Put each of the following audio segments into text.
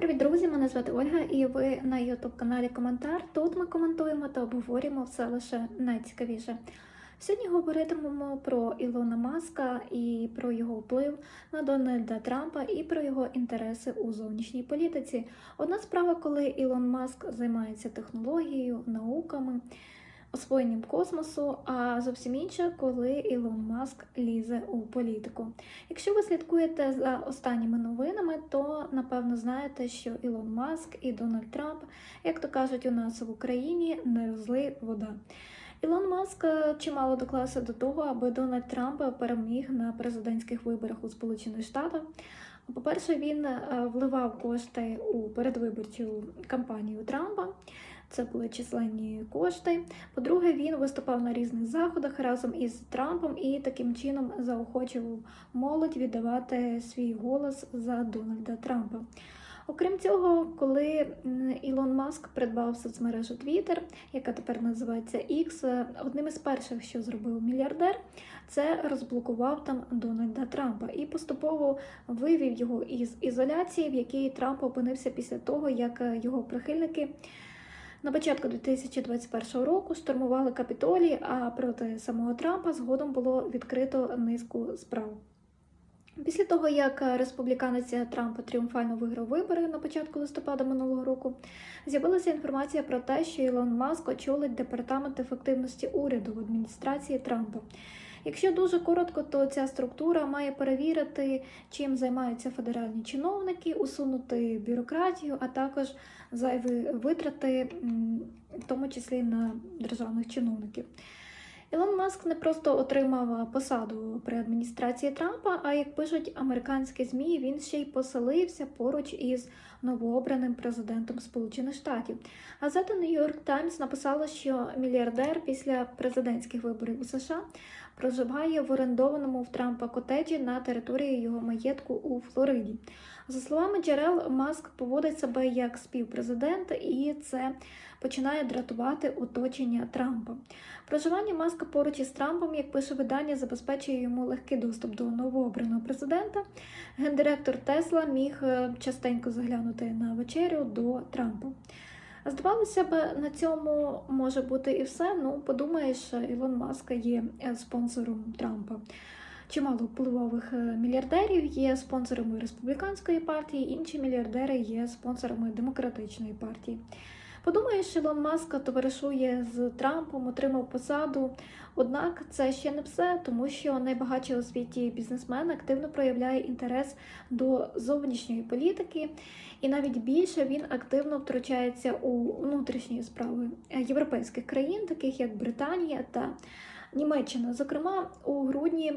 Привіт, друзі! Мене звати Ольга, і ви на youtube каналі Коментар. Тут ми коментуємо та обговорюємо все лише найцікавіше. Сьогодні говоритимемо про Ілона Маска і про його вплив на Дональда Трампа і про його інтереси у зовнішній політиці. Одна справа, коли Ілон Маск займається технологією, науками, освоєнням космосу, а зовсім інша, коли Ілон Маск лізе у політику. Якщо ви слідкуєте за останніми новинами, то напевно знаєте, що Ілон Маск і Дональд Трамп, як то кажуть у нас в Україні, не розлий вода. Ілон Маск е, чимало доклався до того, аби Дональд Трамп переміг на президентських виборах у Сполучених Штатах. По-перше, він е, вливав кошти у передвиборчу кампанію Трампа. Це були численні кошти. По-друге, він виступав на різних заходах разом із Трампом і таким чином заохочував молодь віддавати свій голос за Дональда Трампа. Окрім цього, коли Ілон Маск придбав соцмережу Twitter, яка тепер називається X, одним із перших, що зробив мільярдер, це розблокував там Дональда Трампа і поступово вивів його із ізоляції, в якій Трамп опинився після того, як е, його прихильники. На початку 2021 року штурмували Капітолій, а проти самого Трампа згодом було відкрито низку справ. Після того, як республіканець Трамп тріумфально виграв вибори на початку листопада минулого року, з'явилася інформація про те, що Ілон Маск очолить департамент ефективності уряду в адміністрації Трампа. Якщо дуже коротко, то ця структура має перевірити, чим займаються федеральні чиновники, усунути бюрократію, а також зайві витрати, в тому числі на державних чиновників. Ілон Маск не просто отримав посаду при адміністрації Трампа, а як пишуть американські ЗМІ, він ще й поселився поруч із новообраним президентом Сполучених Штатів. Газета New York Times написала, що мільярдер після президентських виборів у США проживає в орендованому в Трампа котеджі на території його маєтку у Флориді. За словами джерел, Маск поводить себе як співпрезидент, і це починає дратувати оточення Трампа. Проживання Маска поруч із Трампом, як пише видання, забезпечує йому легкий доступ до новообраного президента. Гендиректор Тесла міг е, частенько заглянути на вечерю до Трампа. Здавалося б, на цьому може бути і все. Ну, подумаєш, Ілон Маск є е, спонсором Трампа. Чимало впливових е, мільярдерів є спонсорами республіканської партії, інші мільярдери є спонсорами демократичної партії. Подумаєш, Ілон Маск товаришує з Трампом, отримав посаду. Однак це ще не все, тому що найбагатший у світі бізнесмен активно проявляє інтерес до зовнішньої політики, і навіть більше він активно втручається у внутрішні справи європейських країн, таких як Британія та Німеччина. Зокрема, у грудні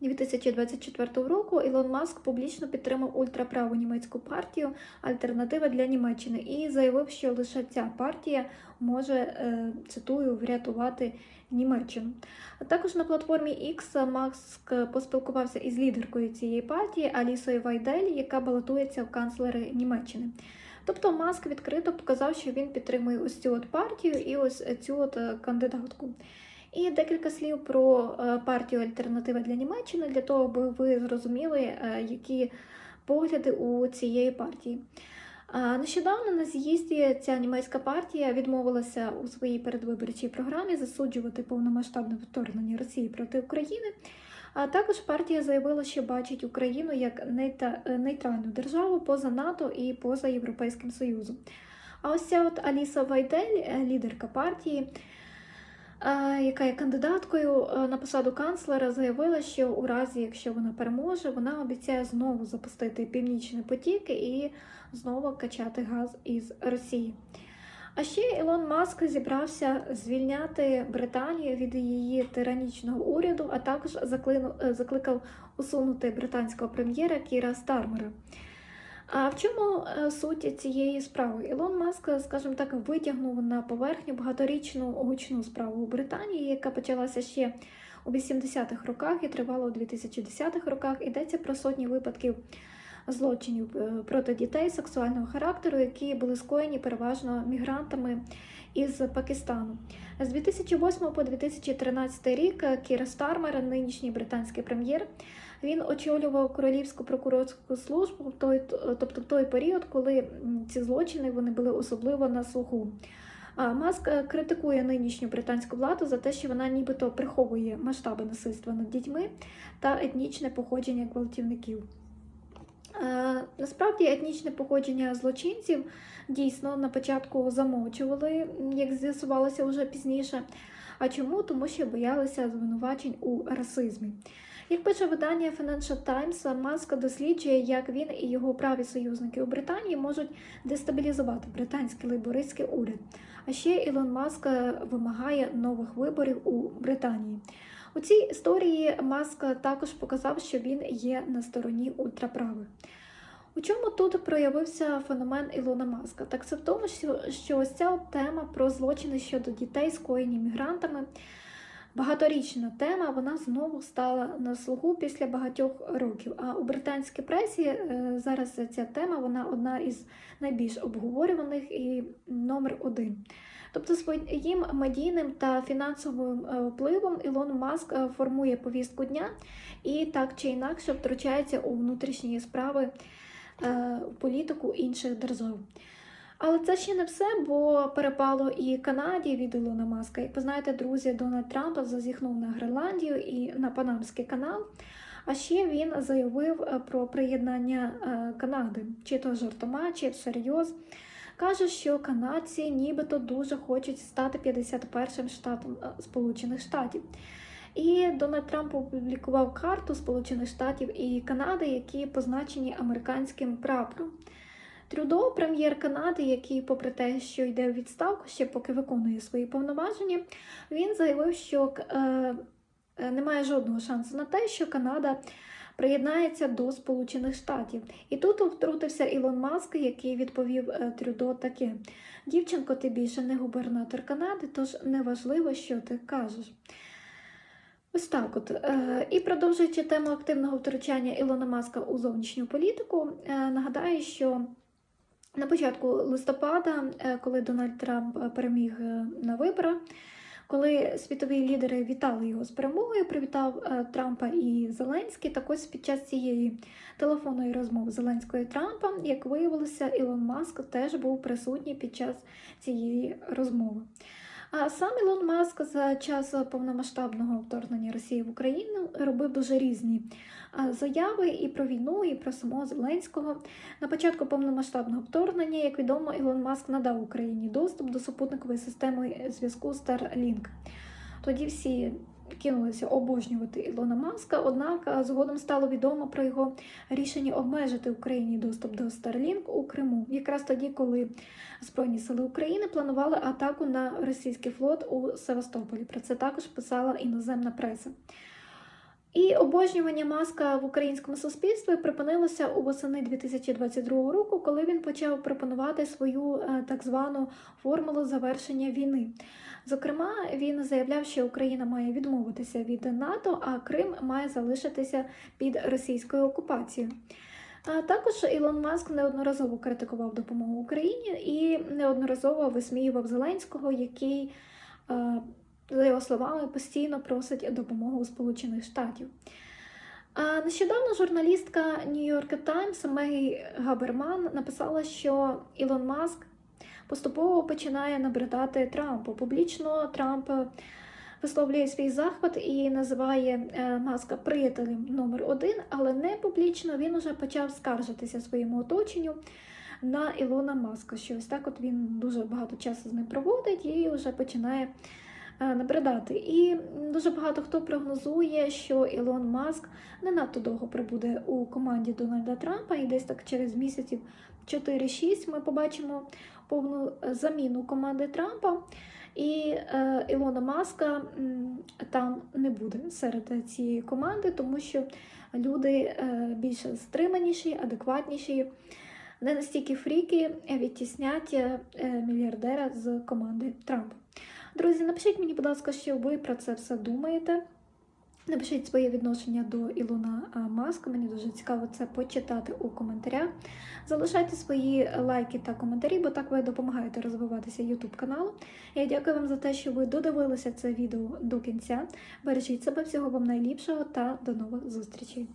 2024 року Ілон Маск публічно підтримав ультраправу німецьку партію Альтернатива для Німеччини і заявив, що лише ця партія може е, цитую врятувати Німеччину. А також на платформі X Маск поспілкувався із лідеркою цієї партії Алісою Вайдель, яка балотується в канцлери Німеччини. Тобто Маск відкрито показав, що він підтримує ось цю от партію і ось цю от е, кандидатку. І декілька слів про е, партію Альтернатива для Німеччини, для того, аби ви зрозуміли, е, які погляди у цієї партії. Нещодавно на з'їзді ця німецька партія відмовилася у своїй передвиборчій програмі засуджувати повномасштабне вторгнення Росії проти України. А також партія заявила, що бачить Україну як нейта- нейтральну державу поза НАТО і поза Європейським Союзом. А ось ця от Аліса Вайдель, е, лідерка партії, е, яка є кандидаткою е, на посаду канцлера, заявила, що у разі, якщо вона переможе, вона обіцяє знову запустити північний потік і знову качати газ із Росії. А ще Ілон Маск зібрався звільняти Британію від її тиранічного уряду, а також е, закликав усунути британського прем'єра Кіра Стармера. А в чому е, суть цієї справи? Ілон Маск, скажімо так, витягнув на поверхню багаторічну гучну справу у Британії, яка почалася ще у 80-х роках і тривала у 2010-х роках. Йдеться про сотні випадків злочинів е, проти дітей сексуального характеру, які були скоєні переважно мігрантами із Пакистану. З 2008 по 2013 рік Кіра Стармер, нинішній британський прем'єр, він очолював королівську прокурорську службу той, тобто в той період, коли ці злочини вони були особливо на слуху. Маск критикує нинішню британську владу за те, що вона нібито приховує масштаби насильства над дітьми та етнічне походження гвалтівників. Е, Насправді етнічне походження злочинців дійсно на початку замовчували, як з'ясувалося вже пізніше. А чому? Тому що боялися звинувачень у расизмі. Як пише видання Financial Times, Маск досліджує, як він і його праві союзники у Британії можуть дестабілізувати британський лейбористський уряд. А ще Ілон Маск вимагає нових виборів у Британії. У цій історії Маск також показав, що він є на стороні ультраправих. У чому тут проявився феномен Ілона Маска? Так це в тому, що, ось ця тема про злочини щодо дітей, скоєні мігрантами, багаторічна тема, вона знову стала на слуху після багатьох років. А у британській пресі е, зараз ця тема вона одна із найбільш обговорюваних і номер один. Тобто своїм медійним та фінансовим е, впливом Ілон Маск е, формує повістку дня і так чи інакше втручається у внутрішні справи е, політику інших держав. Але це ще не все, бо перепало і Канаді від Ілона Маска. Як ви знаєте, друзі, Дональд Трамп зазіхнув на Гренландію і на Панамський канал. А ще він заявив про приєднання Канади, чи то жартома, чи всерйоз. Каже, що канадці нібито дуже хочуть стати 51-м штатом е, Сполучених Штатів. І Дональд Трамп опублікував карту Сполучених Штатів і Канади, які позначені американським прапором. Трюдо, прем'єр Канади, який, попри те, що йде у відставку, ще поки виконує свої повноваження, він заявив, що е, немає жодного шансу на те, що Канада приєднається до Сполучених Штатів. І тут втрутився Ілон Маск, який відповів е, Трюдо таке: Дівчинко, ти більше не губернатор Канади, тож неважливо, що ти кажеш. Ось так от. Е, І продовжуючи тему активного втручання Ілона Маска у зовнішню політику, е, нагадаю, що на початку листопада, коли Дональд Трамп переміг на виборах, коли світові лідери вітали його з перемогою, привітав е, Трампа і Зеленський. Так ось під час цієї телефонної розмови Зеленського і Трампа, як виявилося, Ілон Маск теж був присутній під час цієї розмови. А сам Ілон Маск за час повномасштабного вторгнення Росії в Україну робив дуже різні заяви і про війну, і про самого Зеленського. На початку повномасштабного вторгнення, як відомо, Ілон Маск надав Україні доступ до супутникової системи зв'язку Starlink. Тоді всі кинулися обожнювати Ілона Маска, однак згодом стало відомо про його рішення обмежити Україні доступ до Starlink у Криму. Якраз тоді, коли Збройні сили України планували атаку на російський флот у Севастополі. Про це також писала іноземна преса. І обожнювання маска в українському суспільстві припинилося у восени 2022 року, коли він почав пропонувати свою е, так звану формулу завершення війни. Зокрема, він заявляв, що Україна має відмовитися від НАТО, а Крим має залишитися під російською окупацією. А також Ілон Маск неодноразово критикував допомогу Україні і неодноразово висміював Зеленського, який, е, за його словами, постійно просить допомогу Сполучених Штатів. А нещодавно журналістка York Times Мегі Габерман написала, що Ілон Маск поступово починає набридати Трампу. Публічно Трамп висловлює свій захват і називає е, Маска приятелем номер один, але не публічно він уже почав скаржитися своєму оточенню на Ілона Маска. Що ось так от він дуже багато часу з ним проводить і вже починає набридати. І дуже багато хто прогнозує, що Ілон Маск не надто довго прибуде у команді Дональда Трампа, і десь так через місяців 4-6 ми побачимо повну заміну команди Трампа. І е, Ілона Маска там не буде серед цієї команди, тому що люди е, більш стриманіші, адекватніші, не настільки фріки відтіснять е, мільярдера з команди Трампа. Друзі, напишіть мені, будь ласка, що ви про це все думаєте. Напишіть своє відношення до Ілона Маска. Мені дуже цікаво це почитати у коментарях. Залишайте свої лайки та коментарі, бо так ви допомагаєте розвиватися YouTube каналу. Я дякую вам за те, що ви додивилися це відео до кінця. Бережіть себе, всього вам найліпшого та до нових зустрічей.